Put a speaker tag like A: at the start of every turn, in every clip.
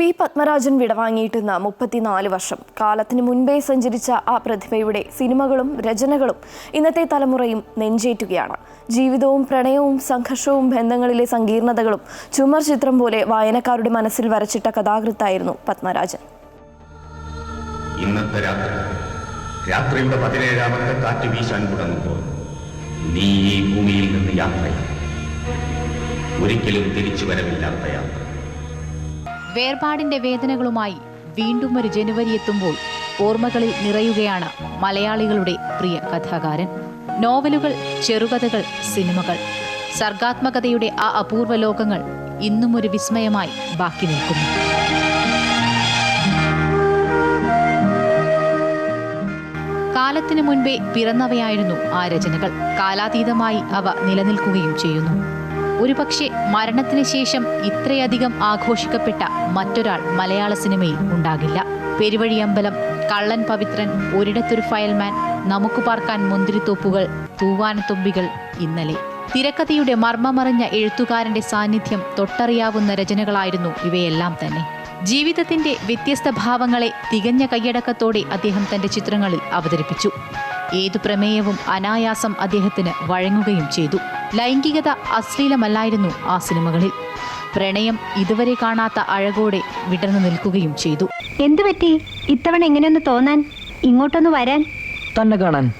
A: P Padmarajan വിടവാങ്ങിയിട്ടുന്ന മുപ്പത്തിനാല് വർഷം. കാലത്തിന് മുൻപേ സഞ്ചരിച്ച ആ പ്രതിഭയുടെ സിനിമകളും രചനകളും ഇന്നത്തെ തലമുറയും നെഞ്ചേറ്റുകയാണ്. ജീവിതവും പ്രണയവും സംഘർഷവും ബന്ധങ്ങളിലെ സങ്കീർണതകളും ചുമർ ചിത്രം പോലെ വായനക്കാരുടെ മനസ്സിൽ വരച്ചിട്ട കഥാകൃത്തായിരുന്നു പത്മരാജൻ.
B: ഇന്നത്തെ രാത്രി. രാത്രിയുടെ കാറ്റ് വീശാൻ തുടങ്ങുമ്പോൾ നീ ഈ ഭൂമിയിൽ നിന്ന് യാത്രയാണ് ഒരിക്കലും തിരിച്ചു വരവില്ലാത്ത യാത്ര.
C: വേർപാടിന്റെ വേദനകളുമായി വീണ്ടും ഒരു ജനുവരി എത്തുമ്പോൾ ഓർമ്മകളിൽ നിറയുകയാണ് മലയാളികളുടെ പ്രിയ കഥാകാരൻ. നോവലുകൾ ചെറുകഥകൾ സിനിമകൾ. സർഗാത്മകതയുടെ ആ അപൂർവ ലോകങ്ങൾ ഇന്നും ഒരു വിസ്മയമായി ബാക്കി നിൽക്കുന്നു. കാലത്തിനു മുൻപേ പിറന്നവയായിരുന്നു ആ രചനകൾ. കാലാതീതമായി അവ നിലനിൽക്കുകയും ചെയ്യുന്നു. ഒരുപക്ഷെ മരണത്തിന് ശേഷം ഇത്രയധികം ആഘോഷിക്കപ്പെട്ട മറ്റൊരാൾ മലയാള സിനിമയിൽ ഉണ്ടാകില്ല. പെരുവഴിയമ്പലം കള്ളൻ പവിത്രൻ ഒരിടത്തൊരു ഫയൽമാൻ നമുക്ക് പാർക്കാൻ മുന്തിരിത്തോപ്പുകൾ തൂവാനത്തുമ്പികൾ ഇന്നലെ. തിരക്കഥയുടെ മർമ്മമറിഞ്ഞ എഴുത്തുകാരന്റെ സാന്നിധ്യം തൊട്ടറിയാവുന്ന രചനകളായിരുന്നു ഇവയെല്ലാം തന്നെ. ജീവിതത്തിന്റെ വ്യത്യസ്ത ഭാവങ്ങളെ തികഞ്ഞ കൈയടക്കത്തോടെ അദ്ദേഹം തന്റെ ചിത്രങ്ങളിൽ അവതരിപ്പിച്ചു. ഏതു പ്രമേയവും അനായാസം അദ്ദേഹത്തിന് വഴങ്ങുകയും ചെയ്തു. ലൈംഗികത അശ്ലീലമല്ലായിരുന്നു ആ സിനിമകളിൽ. പ്രണയം ഇതുവരെ കാണാത്ത അഴകോടെ വിടർന്നു നിൽക്കുകയും ചെയ്തു.
D: എന്തു പറ്റി? ഇത്തവണ എങ്ങനെയൊന്ന് തോന്നാൻ? ഇങ്ങോട്ടൊന്ന് വരാൻ?
E: തന്നെ കാണാൻ.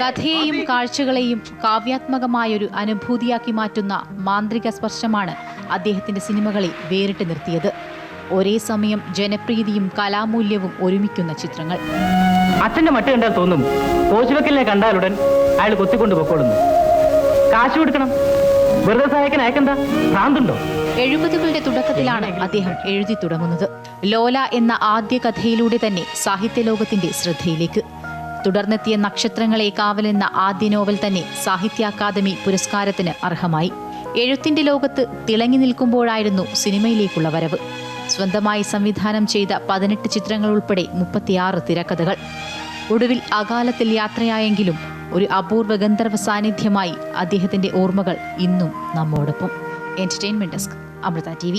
C: കഥയെയും കാഴ്ചകളെയും കാവ്യാത്മകമായൊരു അനുഭൂതിയാക്കി മാറ്റുന്ന മാന്ത്രിക സ്പർശമാണ് അദ്ദേഹത്തിന്റെ സിനിമകളെ വേറിട്ട് നിർത്തിയത്. ഒരേ സമയം ജനപ്രീതിയും കലാമൂല്യവും ഒരുമിക്കുന്ന ചിത്രങ്ങൾ.
E: അച്ഛന്റെ മട്ട് കണ്ടാൽ തോന്നും. കോശുവെക്കലിനെ കണ്ടാലുടൻ അയാൾ കൊത്തിക്കൊണ്ട് പൊക്കോളുന്നു. കാശ് കൊടുക്കണം. വെറുതെ സഹായിക്കാൻ അയക്കെന്താ ഭ്രാന്തുണ്ടോ?
C: എഴുപതുകളുടെ തുടക്കത്തിലാണ് അദ്ദേഹം എഴുതി തുടങ്ങുന്നത്. ലോല എന്ന ആദ്യ കഥയിലൂടെ തന്നെ സാഹിത്യലോകത്തിന്റെ ശ്രദ്ധയിലേക്ക്. തുടർന്നെത്തിയ നക്ഷത്രങ്ങളെ കാവലെന്ന ആദ്യ നോവൽ തന്നെ സാഹിത്യ അക്കാദമി പുരസ്കാരത്തിന് അർഹമായി. എഴുത്തിന്റെ ലോകത്ത് തിളങ്ങി നിൽക്കുമ്പോഴായിരുന്നു സിനിമയിലേക്കുള്ള വരവ്. സ്വന്തമായി സംവിധാനം ചെയ്ത പതിനെട്ട് ചിത്രങ്ങൾ ഉൾപ്പെടെ മുപ്പത്തിയാറ് തിരക്കഥകൾ. ഒടുവിൽ അകാലത്തിൽ യാത്രയായെങ്കിലും ഒരു അപൂർവ ഗന്ധർവ സാന്നിധ്യമായി അദ്ദേഹത്തിന്റെ ഓർമ്മകൾ ഇന്നും നമ്മോടൊപ്പം. Entertainment desk Amrita T